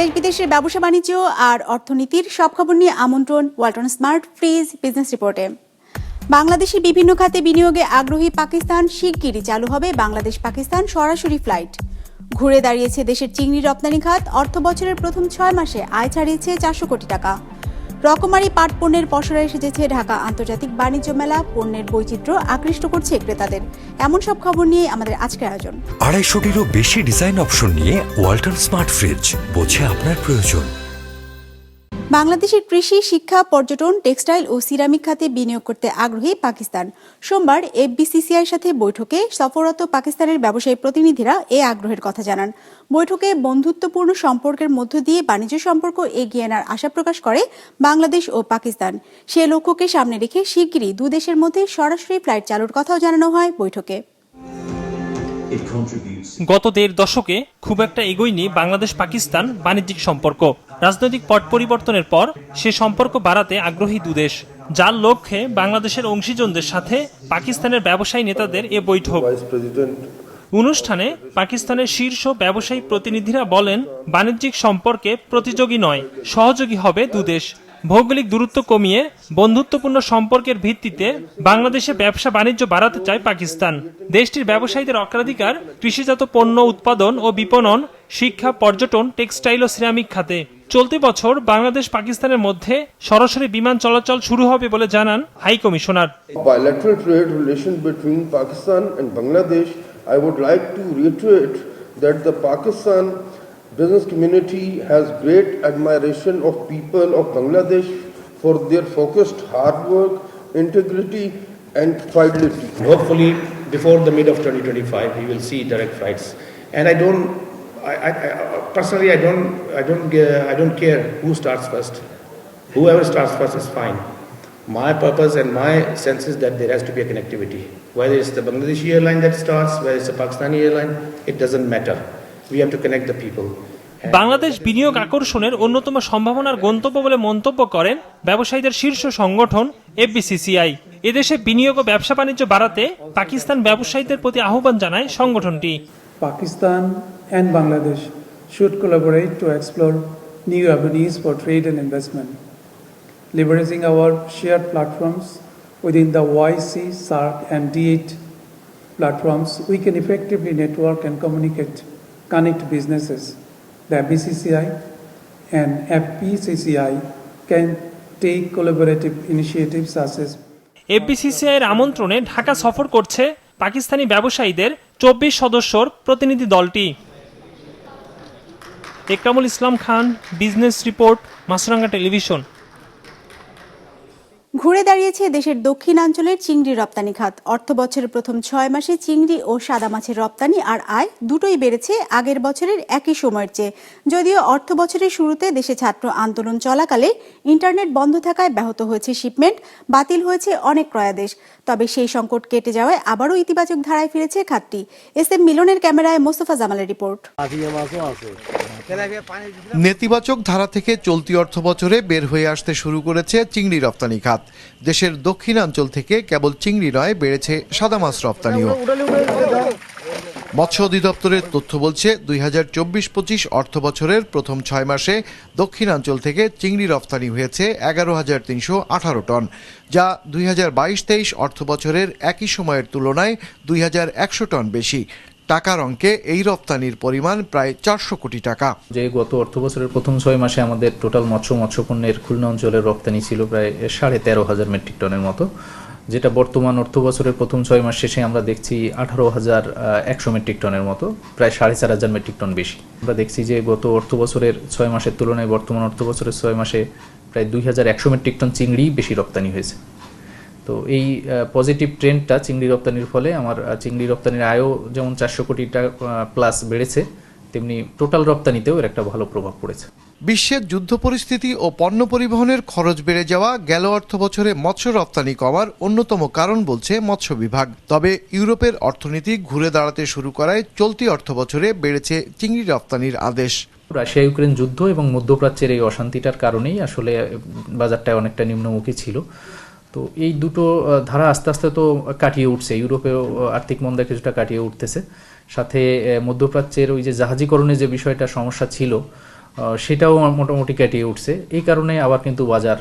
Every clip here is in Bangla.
দেশ বিদেশের ব্যবসা বাণিজ্য আর অর্থনীতির সব খবর নিয়ে আমন্ত্রণ ওয়ালটন স্মার্ট ফ্রিজ বিজনেস রিপোর্টে। বাংলাদেশে বিভিন্ন খাতে বিনিয়োগে আগ্রহী পাকিস্তান শিগগিরই চালু হবে বাংলাদেশ পাকিস্তান সরাসরি ফ্লাইট। ঘুরে দাঁড়িয়েছে দেশের চিংড়ি রপ্তানি খাত অর্থ বছরের প্রথম ছয় মাসে আয় ছাড়িয়েছে চারশো কোটি টাকা। রকমারি পাট পণ্যের পসরা এসেছে ঢাকা আন্তর্জাতিক বাণিজ্য মেলা। পণ্যের বৈচিত্র্য আকৃষ্ট করছে ক্রেতাদের। এমন সব খবর নিয়ে আমাদের আজকের আয়োজন। আড়াইশোটিরও বেশি ডিজাইন অপশন নিয়ে ওয়াল্টন স্মার্ট ফ্রিজ বোঝে আপনার প্রয়োজন। বাংলাদেশের কৃষি শিক্ষা পর্যটন টেক্সটাইল ও সিরামিক খাতে বিনিয়োগ করতে আগ্রহী পাকিস্তান। সোমবার এফবিসিসিআইর সাথে বৈঠকে সফররত পাকিস্তানের ব্যবসায়ী প্রতিনিধিরা এ আগ্রহের কথা জানান। বৈঠকে বন্ধুত্বপূর্ণ সম্পর্কের মধ্য দিয়ে বাণিজ্য সম্পর্ক এগিয়ে আনার আশা প্রকাশ করে বাংলাদেশ ও পাকিস্তান। সে লক্ষ্যকে সামনে রেখে শিগগিরই দু দেশের মধ্যে সরাসরি ফ্লাইট চালুর কথাও জানানো হয় বৈঠকে। গত দেড় দশকে খুব একটা এগোয়নি বাংলাদেশ পাকিস্তান বাণিজ্যিক সম্পর্ক। রাজনৈতিক পট পরিবর্তনের পর সে সম্পর্ক বাড়াতে আগ্রহী দুদেশ যার লক্ষ্যে বাংলাদেশের অংশীজনদের সাথে পাকিস্তানের ব্যবসায়ী নেতাদের এ বৈঠক। অনুষ্ঠানে পাকিস্তানের শীর্ষ ব্যবসায়ী প্রতিনিধিরা বলেন, বাণিজ্যিক সম্পর্কে প্রতিযোগী নয়, সহযোগী হবে দুদেশ ভৌগোলিক দূরত্ব কমিয়ে বন্ধুত্বপূর্ণ সম্পর্কের ভিত্তিতে বাংলাদেশে ব্যবসা বাণিজ্য বাড়াতে চায় পাকিস্তান। দেশটির ব্যবসায়ীদের অগ্রাধিকার কৃষিজাত পণ্য উৎপাদন ও বিপণন শিক্ষা পর্যটন টেক্সটাইল ও সিরামিক খাতে। চলতি বছর বাংলাদেশ পাকিস্তানের মধ্যে সরাসরি বিমান চলাচল শুরু হবে বলে জানান high commissioner. Bilateral trade relation between Pakistan and Bangladesh, I would like to reiterate that the Pakistan business community has great admiration of people of Bangladesh for their focused hard work, integrity and fidelity. Hopefully, before the mid of 2025, we will see direct flights. And I don't, I, I, I- personally, I don't, I don't, uh, I don't care who starts first. Whoever starts first is fine. My purpose and my sense is that there has to be a connectivity. Whether it's the Bangladeshi airline that starts, whether it's the Pakistani airline, it doesn't matter. Bangladesh বিনিয়োগ আকর্ষণের অন্যতম সম্ভাবনার গন্তব্য বলে মন্তব্য করেন ব্যবসায়ীদের শীর্ষ সংগঠন এফবিসিসিআই। এদেশে বিনিয়োগ ও ব্যবসা বাণিজ্য বাড়াতে পাকিস্তান ব্যবসায়ীদের প্রতি আহ্বান জানায় সংগঠনটি। Pakistan and Bangladesh should collaborate to explore new avenues for trade and investment leveraging our share platforms within the OIC SAARC and D eight platforms we can effectively network and communicate connect businesses. The BCCI and FPCCI can take collaborative initiatives such as FBCCI এর আমন্ত্রণে ঢাকা সফর করছে পাকিস্তানি ব্যবসায়ীদের চব্বিশ সদস্যর প্রতিনিধি দলটি Ekramul Islam Khan, business report, Maasranga television ঘুরে দাঁড়িয়েছে দেশের দক্ষিণাঞ্চলের চিংড়ি রপ্তানি খাত। অর্থ বছরের প্রথম ছয় মাসে চিংড়ি ও সাদা মাছের রপ্তানি আর আয় দুটোই বেড়েছে আগের বছরের একই সময়ের চেয়ে। যদিও অর্থ বছরের শুরুতে দেশে ছাত্র আন্দোলন চলাকালে ইন্টারনেট বন্ধ থাকায় ব্যাহত হয়েছে শিপমেন্ট, বাতিল হয়েছে অনেক ক্রয়াদেশ তবে সেই সংকট কেটে যাওয়ায় আবারও ইতিবাচক ধারায় ফিরেছে খাতটি। এস এম মিলনের ক্যামেরায় মোস্তফা জামালের রিপোর্ট। নেতিবাচক ধারা থেকে চলতি অর্থ বছরে বের হয়ে আসতে শুরু করেছে চিংড়ি রপ্তানি খাত। দেশের দক্ষিণাঞ্চল থেকে কেবল চিংড়ি নয়, বেড়েছে সাদা মাছ রপ্তানিও। মৎস্য অধিদপ্তরের তথ্য বলছে, দুই হাজার চব্বিশ পঁচিশ অর্থ বছরের প্রথম ছয় মাসে দক্ষিণাঞ্চল থেকে চিংড়ি রপ্তানি হয়েছে এগারো হাজার তিনশো আঠারো টন, যা দুই হাজার বাইশ তেইশ অর্থ বছরের একই সময়ের তুলনায় দুই হাজার একশো টন বেশি। টাকার অঙ্কে এই রপ্তানির পরিমাণ প্রায় চারশো কোটি টাকা। যে গত অর্থ বছরের প্রথম ছয় মাসে আমাদের টোটাল মৎস্য মৎস্য পণ্যের খুলনা অঞ্চলের রপ্তানি ছিল প্রায় সাড়ে তেরো হাজার মেট্রিক টনের মতো। যেটা বর্তমান অর্থ বছরের প্রথম ছয় মাস শেষে আমরা দেখছি আঠারো হাজার একশো মেট্রিক টনের মতো, প্রায় সাড়ে চার হাজার মেট্রিক টন বেশি। আমরা দেখছি যে গত অর্থ বছরের ছয় মাসের তুলনায় বর্তমান অর্থ বছরের ছয় মাসে প্রায় দুই হাজার একশো মেট্রিক টন চিংড়ি বেশি রপ্তানি হয়েছে। তো এই পজিটিভ ট্রেন্ডটা চিংড়ি রপ্তানির ফলে আমার চিংড়ি রপ্তানির আয়ও যেমন চারশো কোটি টাকা প্লাস বেড়েছে তেমনি টোটাল রপ্তানিতেও এর একটা ভালো প্রভাব পড়েছে। বিশ্বের যুদ্ধ পরিস্থিতি ও পণ্য পরিবহনের খরচ বেড়ে যাওয়া গেল অর্থ বছরে মৎস্য রপ্তানি কমার অন্যতম কারণ বলছে মৎস্য বিভাগ। তবে ইউরোপের অর্থনীতি ঘুরে দাঁড়াতে শুরু করায় চলতি অর্থ বছরে বেড়েছে চিংড়ি রপ্তানির আদেশ। রাশিয়া ইউক্রেন যুদ্ধ এবং মধ্যপ্রাচ্যের এই অশান্তিটার কারণেই আসলে বাজারটা অনেকটা নিম্নমুখী ছিল। তো এই দুটো ধারা আস্তে আস্তে তো কাটিয়ে উঠছে। ইউরোপেও আর্থিক মন্দা কিছুটা কাটিয়ে উঠতেছে। সাথে মধ্যপ্রাচ্যের ওই যে জাহাজীকরণের যে বিষয়টা সমস্যা ছিল সেটাও মোটামুটি কাটিয়ে উঠছে। এই কারণে আবার কিন্তু বাজার,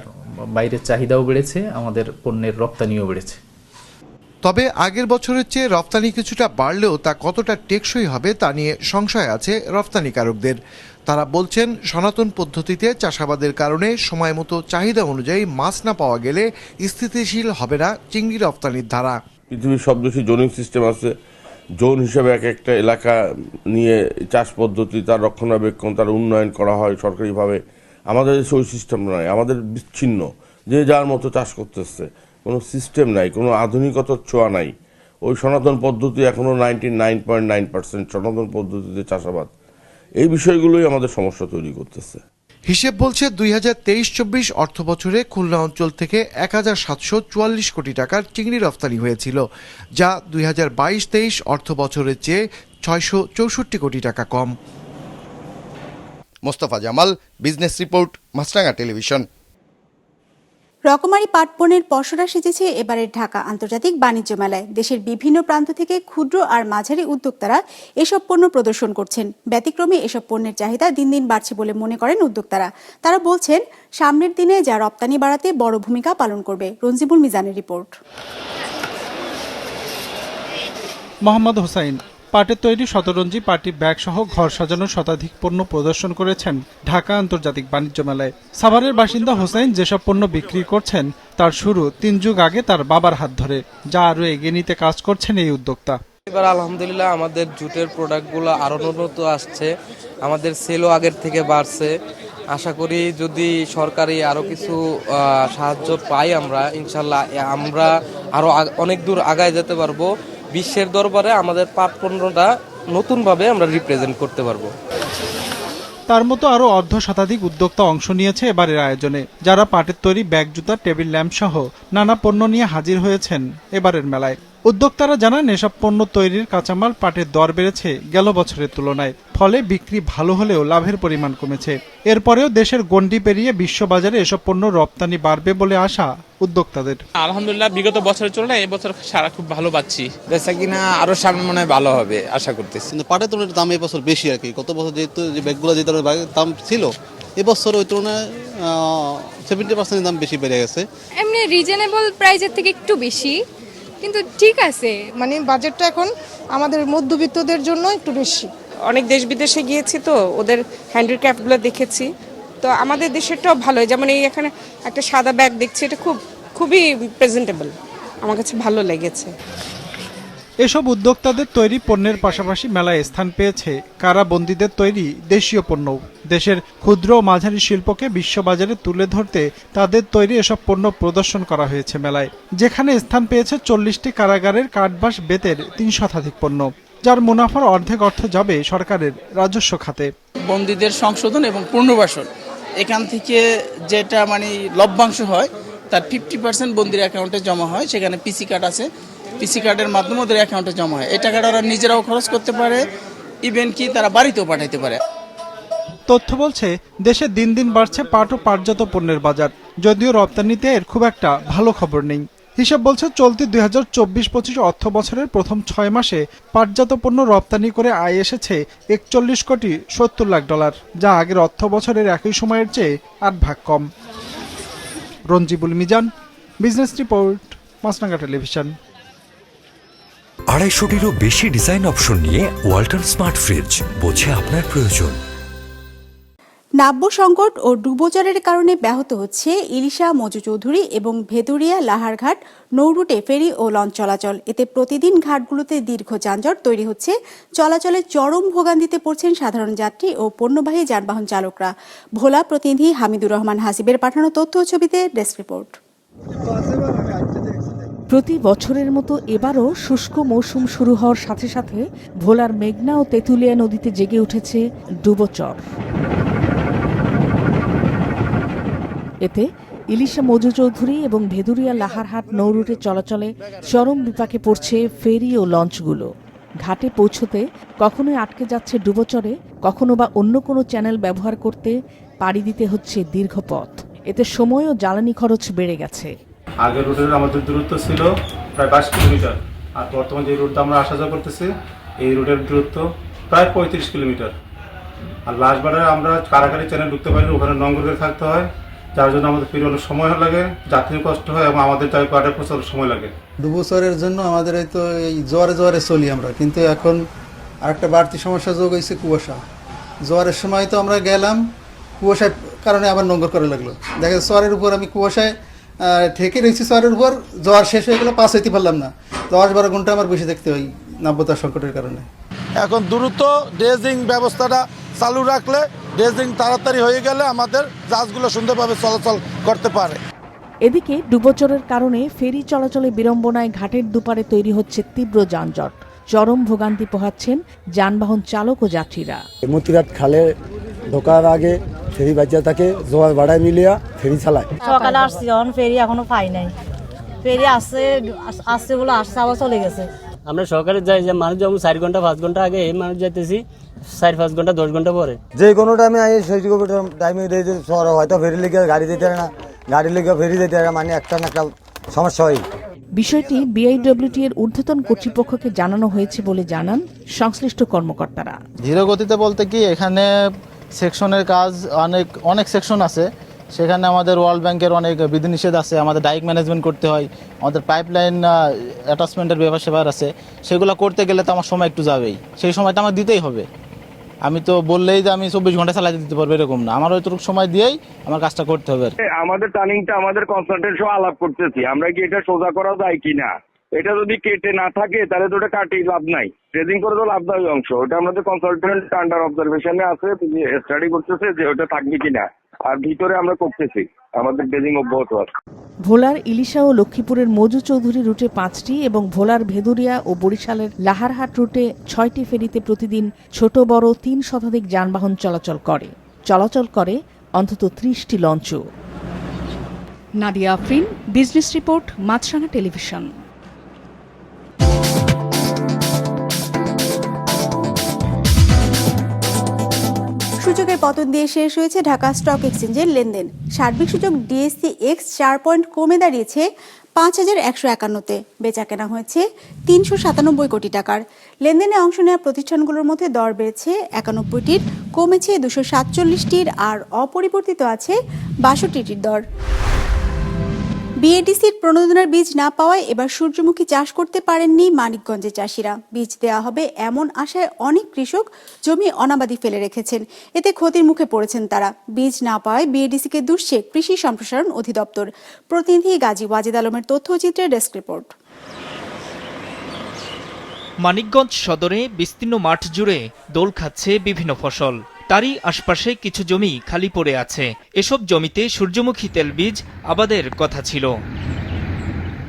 বাইরের চাহিদাও বেড়েছে, আমাদের পণ্যের রপ্তানিও বেড়েছে। তবে আগের বছরের চেয়ে রপ্তানি কিছুটা বাড়লেও তা কতটা টেকসই হবে তা নিয়ে সংশয় আছে রপ্তানিকারকদের। তারা বলছেন, সনাতন পদ্ধতিতে চাষাবাদের কারণে সময় মতো চাহিদা অনুযায়ী মাছ না পাওয়া গেলে স্থিতিশীল হবে না চিংড়ি রপ্তানির ধারা। পৃথিবীর সব দেশে জোনিং সিস্টেম আছে। জোন হিসেবে এক একটা এলাকা নিয়ে চাষ পদ্ধতি, তার রক্ষণাবেক্ষণ, তার উন্নয়ন করা হয় সরকারিভাবে। আমাদের দেশে ওই সিস্টেম নয় আমাদের বিচ্ছিন্ন। যে যার মতো চাষ করতেছে, কোনো সিস্টেম নাই, কোনো আধুনিকতার ছোঁয়া নাই। ওই সনাতন পদ্ধতি এখনও ninety nine point nine percent সনাতন পদ্ধতিতে চাষাবাদ। এই বিষয়গুলোই আমাদের সমস্যা তৈরি করতেছে। হিসেব বলছে দুই হাজার তেইশ চব্বিশ অর্থ বছরে খুলনা অঞ্চল থেকে এক হাজার সাতশো চুয়াল্লিশ কোটি টাকার চিংড়ি রফতানি হয়েছিল যা দুই হাজার বাইশ তেইশ অর্থ বছরের চেয়ে ছয়শো চৌষট্টি কোটি টাকা কম। Mostafa Jamal business report Maasranga television. রকমারি পাট পণ্যের পসরা সেজেছে এবারের ঢাকা আন্তর্জাতিক বাণিজ্য মেলায়। দেশের বিভিন্ন প্রান্ত থেকে ক্ষুদ্র আর মাঝারি উদ্যোক্তারা এসব পণ্য প্রদর্শন করছেন। ব্যতিক্রমে এসব পণ্যের চাহিদা দিন দিন বাড়ছে বলে মনে করেন উদ্যোক্তারা। তারা বলছেন, সামনের দিনে যা রপ্তানি বাড়াতে বড় ভূমিকা পালন করবে। রঞ্জিবুল মিজানের রিপোর্ট। মোহাম্মদ হোসাইন পাটের তৈরি শতরঞ্জি পার্টি ব্যাগ সহ ঘর সাজানোর শতাধিক পণ্য প্রদর্শন করেছেন ঢাকা আন্তর্জাতিক বাণিজ্য মেলায়। সাভারের বাসিন্দা হোসাইন যেসব পণ্য বিক্রি করছেন, তার শুরু তিন যুগ আগে তার বাবার হাত ধরে। যা আরও এগিয়ে নিতে কাজ করছেন এই উদ্যোক্তা। এবার আলহামদুলিল্লাহ আমাদের জুটের প্রোডাক্টগুলো আরও উন্নত আসছে, আমাদের সেলও আগের থেকে বাড়ছে। আশা করি যদি সরকারি আরও কিছু সাহায্য পাই আমরা, ইনশাল্লাহ আমরা আরও অনেক দূর আগায় যেতে পারব। বিশ্বের দরবারে আমাদের পাট পণ্যটা নতুনভাবে আমরা রিপ্রেজেন্ট করতে পারব। তার মতো আরও অর্ধ শতাধিক উদ্যোক্তা অংশ নিয়েছে এবারের আয়োজনে, যারা পাটের তৈরি ব্যাগ, জুতা, টেবিল ল্যাম্প সহ নানা পণ্য নিয়ে হাজির হয়েছেন এবারের মেলায়। উদ্যোক্তারা জানান এসব পণ্য তৈরির কাঁচামাল পাটের দর বেড়েছে গেল বছরের তুলনায়। ফলে বিক্রি ভালো হলেও লাভের পরিমাণ কমেছে। এরপরেও দেশের গণ্ডি পেরিয়ে বিশ্ববাজারে এসব পণ্য রপ্তানি বাড়বে বলে আশা উদ্যোক্তাদের। আলহামদুলিল্লাহ বিগত বছরের তুলনায় এবছর সারা খুব ভালো পাচ্ছি। বেচা কিনা আরও সামনে মনে হয় ভালো হবে আশা করতেছি। কিন্তু পাটের তুলনায় দাম এবছর বেশি আর কি। গত বছর যেহেতু যে ব্যাগগুলো যে ধরনের দাম ছিল এবছর ওই তুলনায় সেভেন্টি পার্সেন্ট দাম বেশি বেড়ে গেছে। এমনি রিজনেবল প্রাইসের থেকে একটু বেশি। কিন্তু ঠিক আছে মানে বাজেটটা এখন আমাদের মধ্যবিত্তদের জন্য একটু বেশি। অনেক দেশ বিদেশে গিয়েছি তো, ওদের হ্যান্ডিক্রাফটগুলো দেখেছি। তো আমাদের দেশেরটাও ভালো যেমন এই এখানে একটা সাদা ব্যাগ দেখছি, এটা খুব, খুবই প্রেজেন্টেবল আমার কাছে ভালো লেগেছে। এসব উদ্যোক্তাদের তৈরি পণ্যের পাশাপাশি মেলায় স্থান পেয়েছে কারাবন্দীদের তৈরি দেশীয় পণ্য। দেশের ক্ষুদ্র ও মাঝারি শিল্পকে বিশ্ববাজারে তুলে ধরতে তাদের তৈরি এসব পণ্য প্রদর্শন করা হয়েছে মেলায়, যেখানে স্থান পেয়েছে চল্লিশটি কারাগারের কাঠবাস বেতের তিন শতাধিক পণ্য, যার মুনাফার অর্ধেক অর্থ যাবে সরকারের রাজস্ব খাতে। বন্দীদের সংশোধন এবং পুনর্বাসন, এখান থেকে যেটা মানে লভ্যাংশ হয়, তার ফিফটি পার্সেন্ট বন্দির অ্যাকাউন্টে জমা হয়, সেখানে পিসি কার্ড আছে। পিসি কার্ডের মাধ্যমে ওদের অ্যাকাউন্টে জমা হয়। এই টাকাটা ওরা নিজেরাও খরচ করতে পারে ইভেন কি তারা বাড়িতেও পাঠাইতে পারে। তথ্য বলছে, দেশে দিন দিন বাড়ছে পাট ও পাটজাত পণ্যের বাজার। যদিও রপ্তানিতে এর খুব একটা ভালো খবর নেই। হিসাব বলছে, চলতি দুই হাজার চব্বিশ পঁচিশ অর্থ বছরের প্রথম ছয় মাসে পাটজাত পণ্য রপ্তানি করে আয় এসেছে একচল্লিশ কোটি সত্তর লাখ ডলার, যা আগের অর্থ বছরের একই সময়ের চেয়ে আট ভাগ কম। Ranjibul Mizan, business report Maasranga television. আড়াইশোটিরও বেশি ডিজাইন অপশন নিয়ে ওয়াল্টন স্মার্ট ফ্রিজ বোঝে আপনার প্রয়োজন। নাব্য সংকট ও ডুবোচরের কারণে ব্যাহত হচ্ছে ইলিশা মজু চৌধুরী এবং ভেদুরিয়া লাহারঘাট, নৌরুটে ফেরি ও লঞ্চ চলাচল। এতে প্রতিদিন ঘাটগুলোতে দীর্ঘ যানজট তৈরি হচ্ছে। চলাচলে চরম ভোগান্তিতে পড়ছেন সাধারণ যাত্রী ও পণ্যবাহী যানবাহন চালকরা। ভোলা প্রতিনিধি হামিদুর রহমান হাসিবের পাঠানো তথ্য ছবিতে ডেস্ক রিপোর্ট। প্রতি বছরের মতো এবারও শুষ্ক মৌসুম শুরু হওয়ার সাথে সাথে ভোলার মেঘনা ও তেঁতুলিয়া নদীতে জেগে উঠেছে ডুবোচর। এতে ইলিশা মজু চৌধুরী এবং ভেদুরিয়া লাহারহাট নৌরুটে চলাচলে চরম বিপাকে পড়ছে ফেরি ও লঞ্চগুলো। ঘাটে পৌঁছতে কখনোই আটকে যাচ্ছে ডুবোচরে, কখনো বা অন্য কোনো চ্যানেল ব্যবহার করতে পাড়ি দিতে হচ্ছে দীর্ঘ পথ এতে সময় ও জ্বালানি খরচ বেড়ে গেছে। আগের রুটের আমাদের দূরত্ব ছিল প্রায় বাইশ কিলোমিটার। আর বর্তমানে যে রুটটা আমরা আসা যাওয়া করতেছি, এই রুটের দূরত্ব প্রায় পঁয়ত্রিশ কিলোমিটার। আর লাস্টবারে আমরা কারাগারি চ্যানেল ঢুকতে পারি ওখানে নঙ্গর করে থাকতে হয়। যার জন্য আমাদের ফিরে অনেক সময় লাগে যাত্রী কষ্ট হয় এবং আমাদের যাই কার্ডে পৌঁছাতে সময় লাগে। দু বছরের জন্য আমাদের এই তো এই জোয়ারে জোয়ারে চলি আমরা। কিন্তু এখন আরেকটা বাড়তি সমস্যা যোগ হয়েছে কুয়াশা। জোয়ারের সময় তো আমরা গেলাম, কুয়াশার কারণে আবার নোংর করা লাগল। দেখা যাচ্ছে চরের উপর আমি কুয়াশায় ঠেকে রয়েছি চরের উপর জ্বর শেষ হয়ে গেলে পাস হইতে পারলাম না। দশ বারো ঘণ্টা আমার বসে দেখতে হয় নাব্যতার সংকটের কারণে। এখন দ্রুত ড্রেজিং ব্যবস্থাটা চালু রাখলে ড্রেজিং তাড়াতাড়ি হয়ে গেলে আমাদের জাহাজগুলো সুন্দরভাবে চলাচল করতে পারে। এদিকে ডুবোচরের কারণে ফেরি চলাচলে বিড়ম্বনায় ঘাটের দুপারে তৈরি হচ্ছে তীব্র যানজট। চরম ভোগান্তি পোহাচ্ছেন যানবাহন চালক ও যাত্রীরা। মতিরাট খালে ঢোকার আগে ফেরি বাচ্চা থাকে জোয়ার ভাড়ায় মিলিয়া ফেরি চালায়। সকালে আসছি যখন ফেরি এখনও পাই নাই। ফেরি আসছে আসছে বলে আসছে আবার চলে গেছে। আমরা সকালে যাই যে মানুষ যেমন চার ঘণ্টা পাঁচ ঘণ্টা আগে এই মানুষ যাইতেছি চার পাঁচ ঘণ্টা দশ ঘণ্টা পরে। যে কোনো টাইমে আই সেই টাইমে শহর হয়তো ফেরি লেগে গাড়ি দিতে পারে না। গাড়ি লেগে ফেরি দিতে না, মানে একটা না একটা সমস্যা হয়। বিষয়টি বিআইডব্লিউটি এর ঊর্ধ্বতন কর্তৃপক্ষকে জানানো হয়েছে বলে জানান সংশ্লিষ্ট কর্মকর্তারা। ধীর গতিতে বলতে কি এখানে সেকশনের কাজ অনেক অনেক সেকশন আছে। সেখানে আমাদের ওয়ার্ল্ড ব্যাংকের অনেক বিধিনিষেধ আছে। আমাদের ডাইক ম্যানেজমেন্ট করতে হয়। আমাদের পাইপলাইন অ্যাটাচমেন্টের ব্যাপার সেবার আছে। সেগুলো করতে গেলে তো আমার সময় একটু যাবেই। সেই সময়টা আমার দিতেই হবে। আমি তো বললেই যে আমি চব্বিশ ঘণ্টা চালাতে দিতে পারব এরকম না। আমার ওইটুকু সময় দিয়েই আমার কাজটা করতে হবে। আমাদের টার্নিংটা আমাদের কনসালটেন্ট সহ আলাপ করতেছি। আমরা কি এটা সোজা করা যায় কিনা? এটা যদি কেটে না থাকে, তাহলে তো ওটা কাটেই, লাভ নাই। ট্রেডিং করে তো লাভদায়ী অংশ। ওটা আমাদের কনসালটেন্ট আন্ডার অবজারভেশনে আছে স্টাডি করতেছে যে ওটা থাকবে কিনা। আর ভিতরে আমরা করতেছি। আমাদের ট্রেডিং অব্যাহত আছে। ভোলার ইলিশা ও লক্ষ্মীপুরের মজু চৌধুরী রুটে পাঁচটি এবং ভোলার ভেদুরিয়া ও বরিশালের লাহারহাট রুটে ছয়টি ফেরিতে প্রতিদিন ছোট বড় তিন শতাধিক যানবাহন চলাচল করে। চলাচল করে অন্তত ত্রিশটি লঞ্চও। Nadia Afrin, business report, Maasranga television. পতন দিয়ে শেষ হয়েছে ঢাকা স্টক এক্সচেঞ্জের লেনদেন। সার্বিক সূচক ডিএসসি এক্স চার পয়েন্ট কমে দাঁড়িয়েছে পাঁচ হাজার একশো একান্নতে। বেচা কেনা হয়েছে তিনশো সাতানব্বই কোটি টাকার। লেনদেনে অংশ নেওয়া প্রতিষ্ঠানগুলোর মধ্যে দর বেড়েছে একানব্বইটির, কমেছে দুশো সাতচল্লিশটির আর অপরিবর্তিত আছে বাষট্টিটির দর। বিএডিসির প্রণোদনার বীজ না পাওয়ায় এবার সূর্যমুখী চাষ করতে পারেননি মানিকগঞ্জের চাষিরা। বীজ দেওয়া হবে এমন আশায় অনেক কৃষক জমি অনাবাদি ফেলে রেখেছেন। এতে ক্ষতির মুখে পড়েছেন তারা। বীজ না পাওয়ায় বিএডিসিকে দুষছে কৃষি সম্প্রসারণ অধিদপ্তর। প্রতিনিধি গাজী ওয়াজিদ আলমের তথ্যচিত্রের ডেস্ক রিপোর্ট। মানিকগঞ্জ সদরে বিস্তীর্ণ মাঠ জুড়ে দোল খাচ্ছে বিভিন্ন ফসল। তারই আশপাশে কিছু জমি খালি পড়ে আছে। এসব জমিতে সূর্যমুখী তেল বীজ আবাদের কথা ছিল।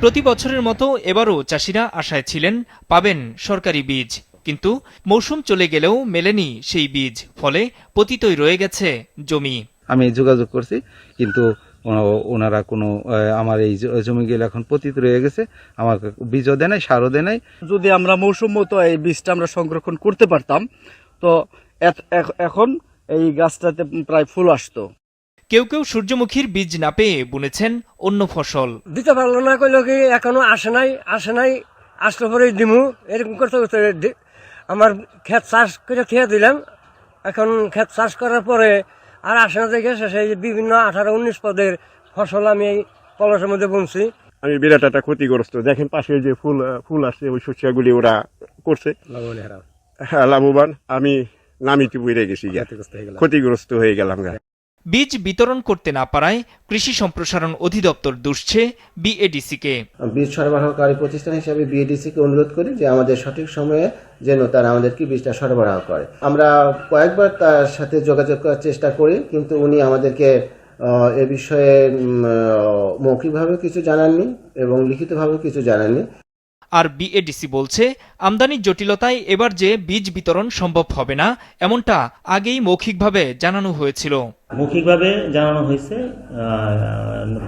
প্রতি বছরের মতো এবারও চাষিরা আশায় ছিলেন পাবেন সরকারি বীজ। কিন্তু মৌসুম চলে গেলেও মেলেনি সেই বীজ। ফলে পতিতই রয়ে গেছে জমি। আমি যোগাযোগ করছি কিন্তু ওনারা কোনো আমার এই জমিগুলো এখন পতিত রয়ে গেছে। আমাকে বীজও দেয় নাই সারও দেয় নাই। যদি আমরা মৌসুম মতো এই বীজটা আমরা সংরক্ষণ করতে পারতাম তো এখন এই গাছটাতে প্রায় ফুল আসতো। কেউ কেউ সূর্যমুখীর বীজ না পেয়ে বুনেছেন অন্য ফসল। দিতে পারল না কইলো কি এখনও আসে নাই আসে নাই আসলে পরে দিমু। এরকম করতে করতে আমার ক্ষেত চাষ করে খেয়ে দিলাম। এখন ক্ষেত চাষ করার পরে আর আসে না দেখে শেষে বিভিন্ন আঠারো উনিশ পদের ফসল আমি এই কলসের মধ্যে বুনছি। আমি বিরাট একটা ক্ষতিগ্রস্ত। দেখেন পাশে যে ফুল ফুল আসছে ওই শস্যগুলি ওরা করছে। হ্যাঁ লাভবান। আমি নামিতে বইরে গেছি। ক্ষতিগ্রস্ত হয়ে গেলাম। বীজ বিতরণ করতে না পারায় কৃষি সম্প্রসারণ অধিদপ্তর দুষছে বিএডিসিকে। বীজ সরবরাহকারী প্রতিষ্ঠান হিসেবে বিএডিসিকে অনুরোধ করি যে আমাদের সঠিক সময়ে যেন তারা আমাদেরকে বীজটা সরবরাহ করে। আমরা কয়েকবার তার সাথে যোগাযোগ করার চেষ্টা করি কিন্তু উনি আমাদেরকে এ বিষয়ে মৌখিকভাবে কিছু জানাননি এবং লিখিতভাবেও কিছু জানাননি। আর বিএডিসি বলছে আমদানির জটিলতায় এবার যে বীজ বিতরণ সম্ভব হবে না এমনটা আগেই মৌখিকভাবে জানানো হয়েছিল। মৌখিকভাবে জানানো হয়েছে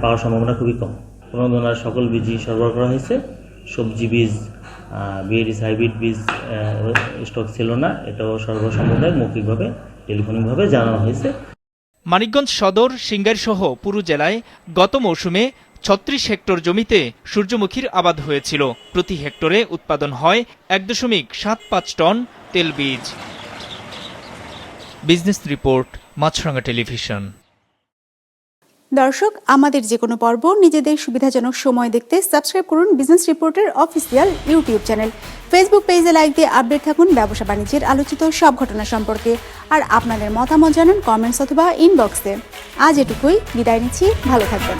পাওয়ার সম্ভাবনা খুবই কম। প্রণোদনার সকল বীজই সরবরাহ করা হয়েছে। সবজি বীজ বিএডিস হাইব্রিড বীজ স্টক ছিল না এটাও সরবরাহ মৌখিকভাবে টেলিফোনিকভাবে জানানো হয়েছে। মানিকগঞ্জ সদর সিঙ্গার সহ পুরো জেলায় গত মৌসুমে ছত্রিশ হেক্টর জমিতে সূর্যমুখীর আবাদ হয়েছিল। প্রতি হেক্টরে উৎপাদন হয় এক দশমিক সাত পাঁচ টন তেল বীজ। Business report Maasranga television. দর্শক, আমাদের যে কোনো পর্ব নিজেদের সুবিধাজনক সময় দেখতে সাবস্ক্রাইব করুন বিজনেস রিপোর্টের অফিসিয়াল ইউটিউব চ্যানেল। ফেসবুক পেজে লাইক দিয়ে আপডেট থাকুন ব্যবসা বাণিজ্যের আলোচিত সব ঘটনা সম্পর্কে। আর আপনাদের মতামত জানান কমেন্টস অথবা ইনবক্সে। আজ এটুকুই, বিদায় নিচ্ছি, ভালো থাকবেন।